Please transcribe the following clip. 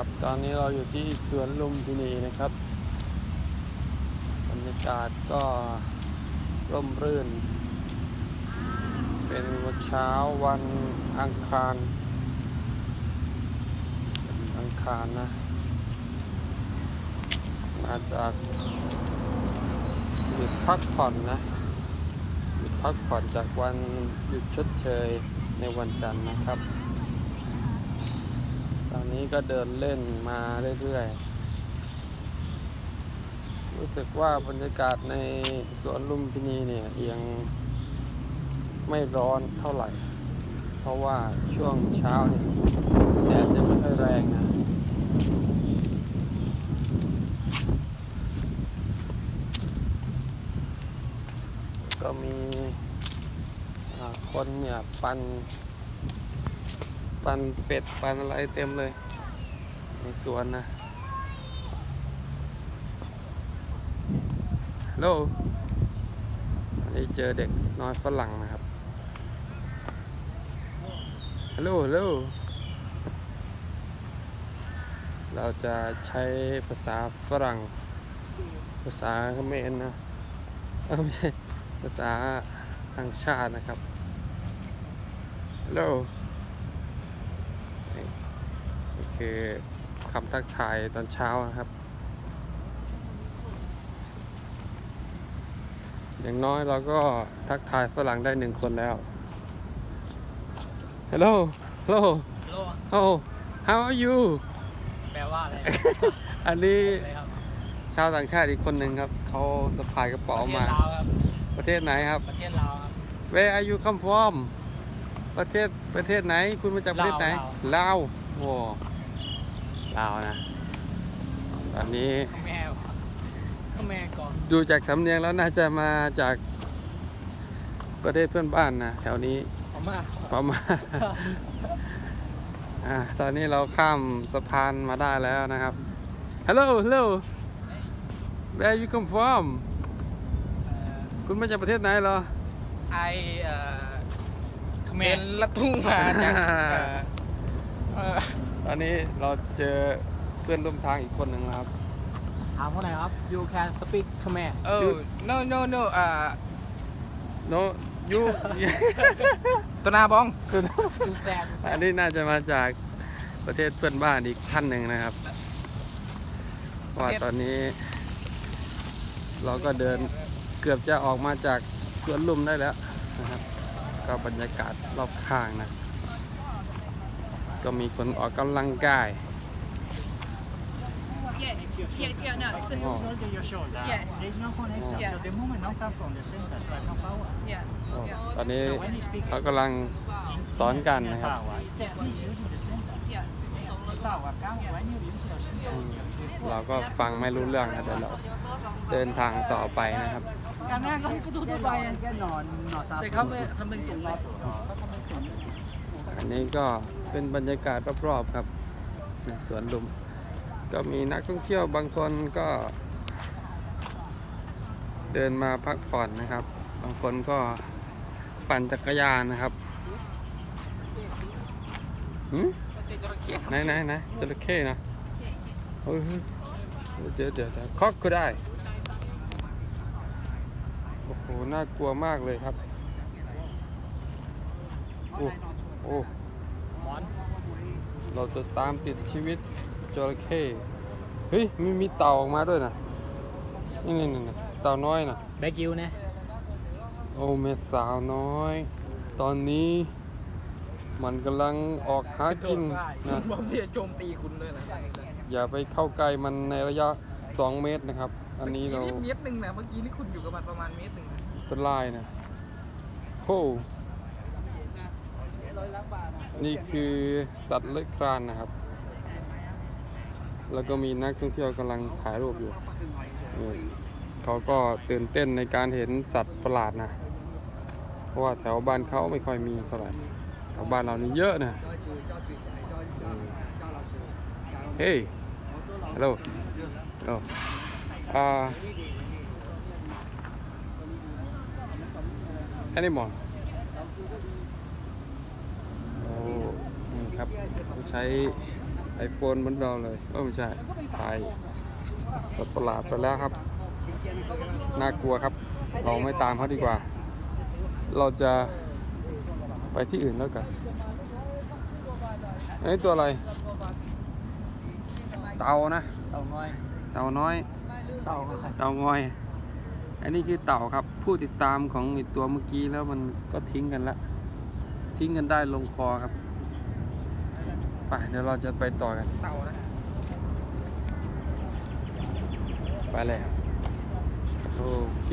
ครับตอนนี้เราอยู่ที่สวนลุมพินีนะครับบรรยากาศก็ร่มรื่น เป็นวันเช้าวันอังคารวันอังคารนะ มาจากหยุดพักผ่อนนะหยุดพักผ่อนจากวันหยุดชดเชยในวันจันทร์นะครับ ตอนนี้ก็เดินเล่นมาเรื่อยๆ รู้สึกว่าบรรยากาศในสวนลุมพินีเนี่ยยังไม่ร้อนเท่าไหร่ เพราะว่าช่วงเช้าเนี่ยแดดยังไม่ค่อยแรงนะก็มีคนเนี่ยปั่น ปันเป็ดปันอะไรเต็มเลย ในสวนนะฮัลโหลอันนี้เจอเด็กน้อยฝรั่งนะครับฮัลโหลฮัลโหลเราจะใช้ภาษาฝรั่ง ภาษาเขมรนะไม่ใช่ภาษาทางชาตินะครับฮัลโหล คือคำทักทายตอนเช้านะครับ อย่างน้อยเราก็ทักทายฝรั่งได้หนึ่งคนแล้ว Hello Hello โล How How are you แปลว่าอะไรอันนี้อะไรครับชาวต่างชาติอีกคนหนึ่งครับ เขาสะพายกระเป๋าประเทศมา ลาวครับ ประเทศไหนครับ ประเทศลาวครับ Where are you come from ประเทศประเทศไหน คุณมาจากประเทศไหนลาวโอ้ลาวนะ ตอนนี้ขแมวขแมวก่อนดูจากสำเนียงแล้วน่าจะมาจากประเทศเพื่อนบ้านนะแถวนี้พม่าพม่าอ่าตอนนี้เราข้ามสะพานมาได้แล้วนะครับ Hello Hello Where you come from เอ่อคุณมาจากประเทศไหนเหรอไอเอ่อเขมรลัดทุ่งมาจากเอ่อเอ่อต อนนี้เราเจอเพื่อนร่วมทางอีกคนหนึ่งแล้วครับ ถามว่าไหนครับ you can speak ขแมร Oh no no no อ่า No you ตัวนาบองดูแซนอันนี้น่าจะมาจากประเทศเพื่อนบ้านอีกท่านหนึ่งนะครับเพราะว่าตอนนี้ เราก็เดินเกือบจะออกมาจากสวนลุมได้แล้วนะครับ ก็บรรยากาศรอบข้างนะ ก็มีคนออกกำลังกาย Yeah, yeah, yeah, no, it's a, Oh. Shoulder your shoulder. Yeah. There's no connection. Yeah. So the movement not come from the center, so I can power. yeah, โอ้ yeah, ตอนนี้ So when you speak เขากำลัง สอนกัน in นะครับ power, that means using the center. yeah. Power come when you use your center. เราก็ฟังไม่รู้เรื่องนะเดี๋ยวเราเดินทางต่อไปนะครับ Cả na con cứ thu thu bài à. Để không thằng mình cũng lọt. อันนี้ก็ อันนี้ก็เป็นบรรยากาศรอบๆครับในสวนลุม ก็มีนักท่องเที่ยวบางคนก็ เดินมาพักผ่อนนะครับ บางคนก็ปั่นจักรยานนะครับไหนไหนไหนจระเข้นะเฮ้ยเฮ้ยเดี๋ยวเดี๋ยวเดี๋ยวคอกก็ได้ โอ้โห น่ากลัวมากเลยครับโอ้ โอ้หมอนเราจะตามติดชีวิตจระเข้เฮ้ยมีมีเต่าออกมาด้วยนะนี่นี่นี่นี่เต่าน้อยนะแบกิวนะโอ้เม็ดสาวน้อย ตอนนี้มันกำลังออกหากินนะผมที่จะโจมตีคุณด้วยนะอย่าไปเข้าใกล้มันในระยะ 2 เมตรนะครับ อันนี้เราเมตรหนึ่งนะเมื่อกี้นี่คุณอยู่กับมันประมาณเมตรหนึ่งนะเป็นลายนะโอ้ นี่คือสัตว์เลื้อยคลานนะครับ แล้วก็มีนักท่องเที่ยวกำลังถ่ายรูปอยู่นี่เขาก็ตื่นเต้นในการเห็นสัตว์ประหลาดนะ เพราะว่าแถวบ้านเขาไม่ค่อยมีเท่าไหร่แถวบ้านเรานี่เยอะนะ เฮ้ย ฮัลโหลฮัลโหลอ่า animal โอ้นี่ครับเขาใช้ไอโฟนเหมือนเราเลยเออไม่ใช่ตายสัตว์ประหลาดไปแล้วครับ น่ากลัวครับ เราไม่ตามเขาดีกว่า เราจะไปที่อื่นแล้วกันอันนี้ตัวอะไร เต่านะ เต่างอย เต่าน้อย เต่าครับเต่างอย อันนี้คือเต่าครับ ผู้ติดตามของไอตัวเมื่อกี้แล้วมันก็ทิ้งกันละ ทิ้งกันได้ลงคอครับ ไปเดี๋ยวเราจะไปต่อกัน เต่านะ ไปเลย โอเค